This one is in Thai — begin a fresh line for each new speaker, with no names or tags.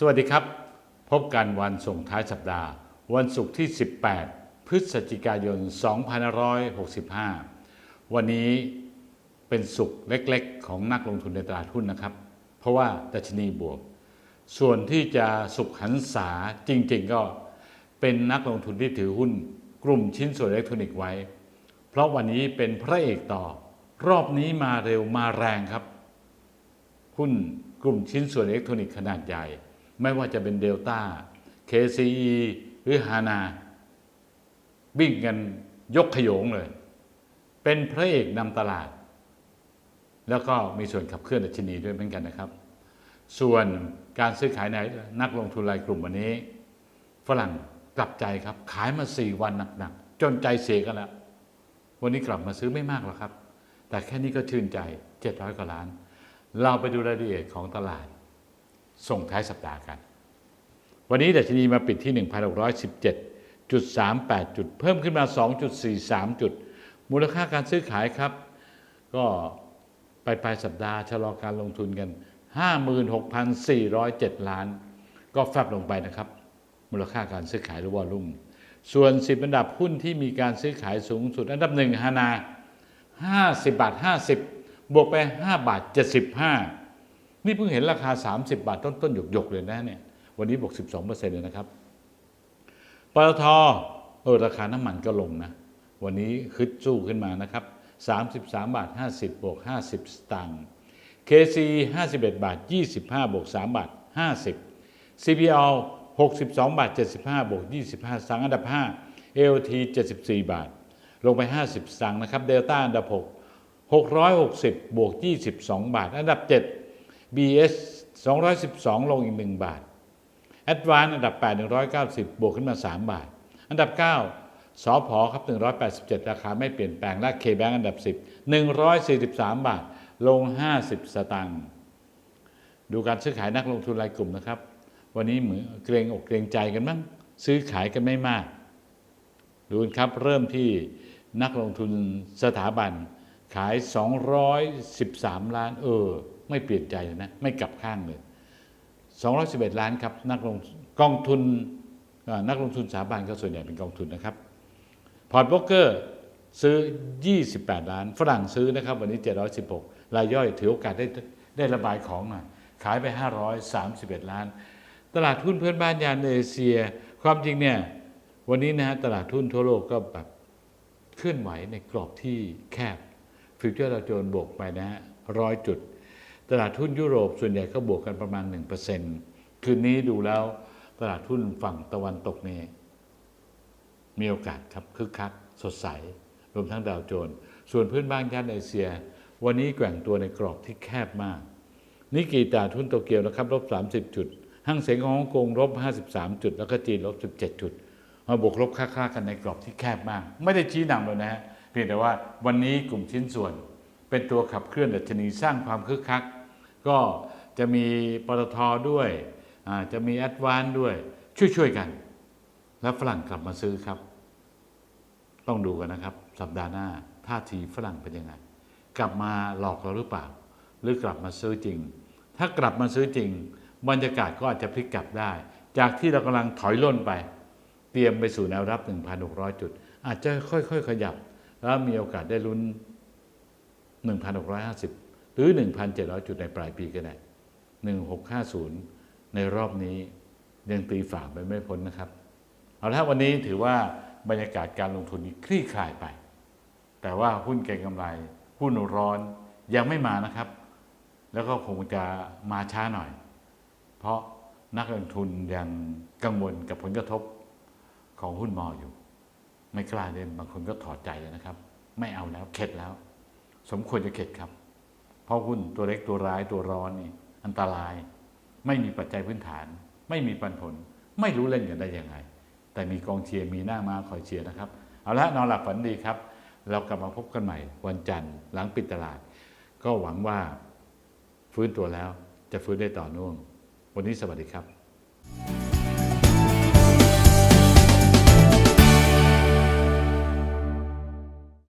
สวัสดีครับ พบกันวันส่งท้ายสัปดาห์ วันศุกร์ที่ 18 พฤศจิกายน 2565 วันนี้เป็นศุกร์เล็กๆ ของนักลงทุนในตลาดหุ้นนะครับ เพราะว่าดัชนีบวก ส่วนที่จะสุขหันษาจริงๆ ก็เป็นนักลงทุนที่ถือหุ้น กลุ่มชิ้นส่วนอิเล็กทรอนิกส์ไว้ เพราะวันนี้เป็นพระเอกต่อ รอบนี้มาเร็วมาแรงครับหุ้นกลุ่มชิ้นส่วนอิเล็กทรอนิกส์ขนาดใหญ่ ไม่ว่าจะเป็นเดลต้า KCE หรือฮานา วิ่งกันยกขยงเลย เป็นพระเอกนำตลาด แล้วก็มีส่วนขับเคลื่อนดัชนีด้วยเหมือนกันนะครับ ส่วนการซื้อขายในนักลงทุนรายกลุ่มวันนี้ ฝรั่งกลับใจครับ ขายมา 4 วันหนักๆ จนใจเสียกันแล้ววันนี้กลับมาซื้อไม่มากหรอกครับ แต่แค่นี้ก็ชื่นใจ 700 กว่าล้าน เราไปดูรายละเอียดของตลาด ส่งท้ายสัปดาห์กัน วันนี้ดัชนีมาปิดที่ 1,617.38 จุด เพิ่มขึ้นมา 2.43 จุด มูลค่าการซื้อขายครับ ก็ไปปลายสัปดาห์ชะลอการลงทุนกัน 56,407 ล้าน ก็แฟบลงไปนะครับ มูลค่าการซื้อขายหรือวอลลุ่มส่วน 10 อันดับหุ้นที่มีการซื้อขายสูงสุด อันดับหนึ่งฮานา 50 บาท 50 บวกไป 5 บาท 75 นี่เพิ่งเห็นราคา 30 บาทต้นๆหยกๆเลยนะเนี่ยวันนี้บวก 12%เลยนะครับปตทเออราคาน้ำมันก็ลงนะ วันนี้คึดสู้ขึ้นมานะครับ 33 บาท 50 บวก 50 สตางค์ KC 51 บาท 25 บวก 3 บาท 50 CPL 62 บาท 75 บวก 25 สตางค์อันดับ5 AOT 74 บาท ลงไป 50 สตางค์นะครับเดลต้าอันดับ 6 660 บวก 22 บาท อันดับ 7 BS 212 ลงอีก 1 บาทแอดวานอันดับ 8 190 บวกขึ้นมา 3 บาท อันดับ 9สอพอครับ 187 ราคาไม่เปลี่ยนแปลงและเคแบงอันดับ 10 143 บาท ลง 50 สตางค์ดูการซื้อขายนักลงทุนรายกลุ่มนะครับ วันนี้เหมือนเกรงอกเกรงใจกันบ้งซื้อขายกันไม่มาก ดูครับเริ่มที่นักลงทุนสถาบันขาย 213 ล้านเออ ไม่เปลี่ยนใจเลยนะไม่กลับข้างเลย211 ล้านครับนักลงกองทุนนักลงทุนสถาบันก็ส่วนใหญ่เป็นกองทุนนะครับพอร์ตโบรกเกอร์ซื้อ 28 ล้าน ฝรั่งซื้อนะครับ วันนี้ 716 รายย่อยถือโอกาสได้ได้ระบายของหน่อยขายไป 531 ล้าน ตลาดหุ้นเพื่อนบ้านยานเอเชีย ความจริงเนี่ยวันนี้นะฮะตลาดหุ้นทั่วโลกก็แบบเคลื่อนไหวในกรอบที่แคบ ฟิวเจอร์ดาวโจนส์บวกไปนะฮะร้อยจุด ตลาดหุ้นยุโรปส่วนใหญ่ก็บวกกันประมาณ 1%คืนนี้ดูแล้วตลาดหุ้นฝั่งตะวันตกนี่มีโอกาสครับคึกคัก สดใส รวมทั้งดาวโจนส์ส่วนเพื่อนบ้านย่านเอเชีย วันนี้แกว่งตัวในกรอบที่แคบมากนิกกีตลาดทุนโตเกียวนะครับลบ 30 จุดห้างเสียงของฮ่องกงลบ 53 จุด แล้วก็จีนลบ 17 จุดมาบวกลบค่าๆกันในกรอบที่แคบมาก ไม่ได้ชี้นำเลยนะฮะเพียงแต่ว่าวันนี้กลุ่มชิ้นส่วน เป็นตัวขับเคลื่อนดัชนีสร้างความคึกคัก ก็จะมีปตทด้วยจะมีแอดวานด้วย ช่วยๆกัน แล้วฝรั่งกลับมาซื้อครับ ต้องดูกันนะครับ สัปดาห์หน้าท่าทีฝรั่งเป็นยังไง กลับมาหลอกเราหรือเปล่า หรือกลับมาซื้อจริง ถ้ากลับมาซื้อจริง บรรยากาศก็อาจจะพลิกกลับได้ จากที่เรากำลังถอยล่นไป เตรียมไปสู่แนวรับ 1,600 จุด อาจจะค่อยๆ ขยับ แล้วมีโอกาสได้ลุ้น 1,650ห รือ 1,700 จุดในปลายปีก็ได้ 1650 ในรอบนี้ยังตีฝ่าไปไม่พ้นนะครับ เอาละวันนี้ถือว่าบรรยากาศการลงทุนนี้คลี่คลายไป แต่ว่าหุ้นเก็งกำไร หุ้นร้อนยังไม่มานะครับ แล้วก็คงจะมาช้าหน่อย เพราะนักลงทุนยังกังวลกับผลกระทบของหุ้นมออยู่ ไม่กล้าเล่นบางคนก็ถอดใจเลยนะครับ ไม่เอาแล้วเข็ดแล้ว สมควรจะเข็ดครับ เพราะหุ้นตัวเล็กตัวร้ายตัวร้อนนี่อันตราย ไม่มีปัจจัยพื้นฐาน ไม่มีปันผล ไม่รู้เล่นกันได้ยังไง แต่มีกองเชียร์มีหน้ามาคอยเชียร์นะครับ เอาละนอนหลับฝันดีครับ เรากลับมาพบกันใหม่วันจันทร์หลังปิดตลาด ก็หวังว่าฟื้นตัวแล้วจะฟื้นได้ต่อเนื่อง วันนี้สวัสดีครับ